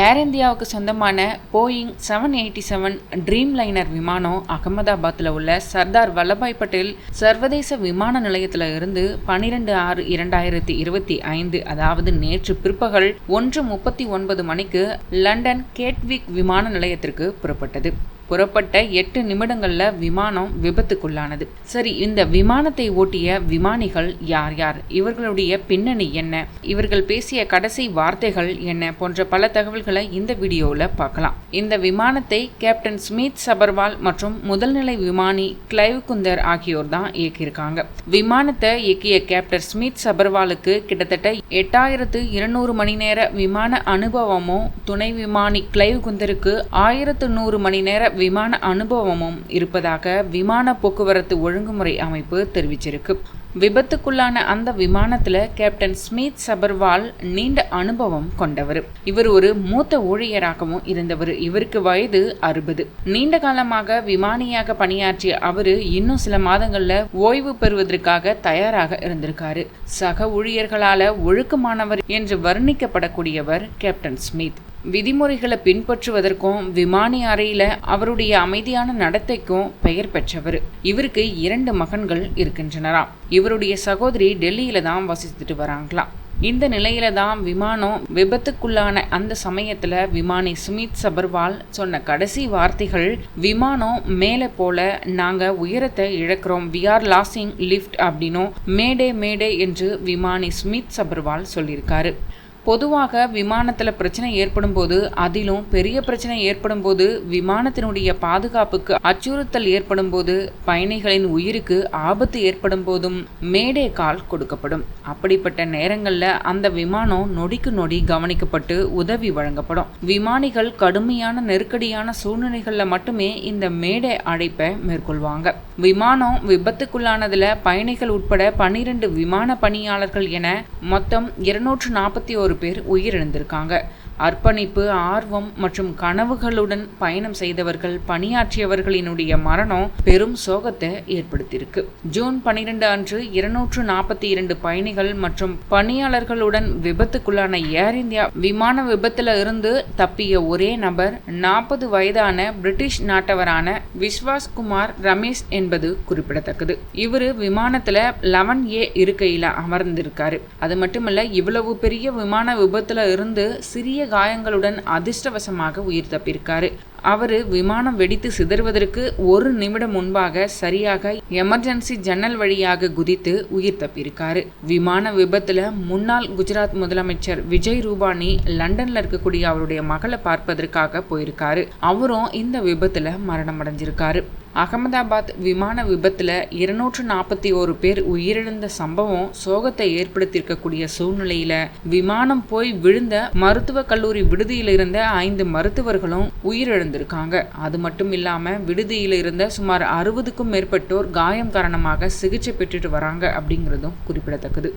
ஏர் இந்தியாவுக்கு சொந்தமான Boeing seven eighty seven dreamliner விமானம் அகமதாபாத்தில் உள்ள சர்தார் வல்லபாய் பட்டேல் சர்வதேச விமான நிலையத்தில் இருந்து பனிரெண்டு ஆறு இரண்டாயிரத்தி இருபத்தி ஐந்து அதாவது நேற்று பிற்பகல் ஒன்று முப்பத்தி ஒன்பது மணிக்கு லண்டன் கேட்விக் விமான நிலையத்திற்கு புறப்பட்டது. புறப்பட்ட எட்டு நிமிடங்களில் விமானம் விபத்துக்குள்ளானது. சரி இந்த விமானத்தை ஓட்டிய விமானிகள் யார் யார்? இவர்களுடைய பின்னணி என்ன? இவர்கள் பேசிய கடைசி வார்த்தைகள் என்ன? போன்ற பல தகவல்களை இந்த வீடியோவில் பார்க்கலாம். இந்த விமானத்தை கேப்டன் ஸ்மித் சபர்வால் மற்றும் முதல்நிலை விமானி கிளைவ் குந்தர் ஆகியோர் தான் இயக்கியிருக்காங்க. விமானத்தை இயக்கிய கேப்டன் ஸ்மித் சபர்வாலுக்கு கிட்டத்தட்ட எட்டாயிரத்து இருநூறு மணி நேர விமான அனுபவமும் துணை விமானி கிளைவ் குந்தருக்கு ஆயிரத்து நூறு மணி நேர விமான அனுபவமும் இருப்பதாக விமான போக்குவரத்து ஒழுங்குமுறை அமைப்பு தெரிவிச்சிருக்கு. விபத்துக்குள்ளான அந்த விமானத்துல கேப்டன் ஸ்மித் சபர்வால் நீண்ட அனுபவம் கொண்டவர். இவர் ஒரு மூத்த ஊழியராகவும் இருந்தவர். இவருக்கு வயது அறுபது. நீண்ட காலமாக விமானியாக பணியாற்றிய அவரு இன்னும் சில மாதங்கள்ல ஓய்வு பெறுவதற்காக தயாராக இருந்திருக்காரு. சக ஊழியர்களால ஒழுக்கமானவர் என்று வர்ணிக்கப்படக்கூடியவர் கேப்டன் ஸ்மித். விதிமுறைகளை பின்பற்றுவதற்கும் விமானி அறையில் அவருடைய அமைதியான நடத்தைக்கும் பெயர் பெற்றவர். இவருக்கு இரண்டு மகன்கள் இருக்கின்றனராம் இவருடைய சகோதரி டெல்லியில தான் வசித்துட்டு வராங்களாம் இந்த நிலையில தான் விமானம் விபத்துக்குள்ளான அந்த சமயத்துல விமானி சுமித் சபர்வால் சொன்ன கடைசி வார்த்தைகள் விமானம் மேலே போல நாங்க உயரத்தை இழக்கிறோம். வி ஆர் லாசிங் லிஃப்ட் அப்படின்னும் மேடே மேடே என்று விமானி சுமித் சபர்வால் சொல்லியிருக்காரு. பொதுவாக விமானத்தில் பிரச்சனை ஏற்படும் போது அதிலும் பெரிய பிரச்சனை ஏற்படும் போது விமானத்தினுடைய பாதுகாப்புக்கு அச்சுறுத்தல் ஏற்படும் போது பயணிகளின் உயிருக்கு ஆபத்து ஏற்படும் போதும் மேடே கால் கொடுக்கப்படும். அப்படிப்பட்ட நேரங்களில் அந்த விமானம் நொடிக்கு நொடி கவனிக்கப்பட்டு உதவி வழங்கப்படும். விமானிகள் கடுமையான நெருக்கடியான சூழ்நிலைகளில் மட்டுமே இந்த மேடை அழைப்பை மேற்கொள்வாங்க. விமானம் விபத்துக்குள்ளானதில் பயணிகள் உட்பட பன்னிரண்டு விமான பணியாளர்கள் என மொத்தம் இருநூற்று நாற்பத்தி ஒரு பேர் உயிரிழந்திருக்காங்க. அர்ப்பணிப்பு ஆர்வம் மற்றும் கனவுகளுடன் பயணம் செய்தவர்கள் பணியாற்றியவர்களினுடைய மரணம் பெரும் சோகத்தை ஏற்படுத்தியிருக்கு. ஜூன் பனிரெண்டு அன்று இருநூற்று நாற்பத்தி இரண்டு பயணிகள் மற்றும் பணியாளர்களுடன் விபத்துக்குள்ளான ஏர் இந்தியா விமான விபத்துல இருந்து தப்பிய ஒரே நபர் நாற்பது வயதான பிரிட்டிஷ் நாட்டவரான விஸ்வாஸ் குமார் ரமேஷ் என்பது குறிப்பிடத்தக்கது. இவரு விமானத்துல லெவன் ஏ இருக்கையில அமர்ந்திருக்காரு. அது மட்டுமல்ல இவ்வளவு பெரிய விமான விபத்துல இருந்து சிறிய காயங்களுடன் அதிர்ஷ்டவசமாக உயிர் தப்பியிருக்காரு அவரு விமானம் வெடித்து சிதறுவதற்கு ஒரு நிமிடம் முன்பாக சரியாக எமர்ஜென்சி ஜன்னல் வழியாக குதித்து உயிர் தப்பியிருக்காரு. விமான விபத்துல முன்னாள் குஜராத் முதலமைச்சர் விஜய் ரூபானி லண்டன்ல இருக்கக்கூடிய அவருடைய மகளை பார்ப்பதற்காக போயிருக்காரு. அவரும் இந்த விபத்துல மரணம் அடைஞ்சிருக்காரு அகமதாபாத் விமான விபத்துல இருநூற்று நாற்பத்தி ஒரு பேர் உயிரிழந்த சம்பவம் சோகத்தை ஏற்படுத்தியிருக்கக்கூடிய சூழ்நிலையில விமானம் போய் விழுந்த மருத்துவக் கல்லூரி விடுதியில் இருந்த ஐந்து மருத்துவர்களும் உயிரிழந்திருக்காங்க அது மட்டும் இல்லாமல் விடுதியில் இருந்த சுமார் அறுபதுக்கும் மேற்பட்டோர் காயம் காரணமாக சிகிச்சை பெற்றுட்டு வராங்க அப்படிங்கிறதும் குறிப்பிடத்தக்கது.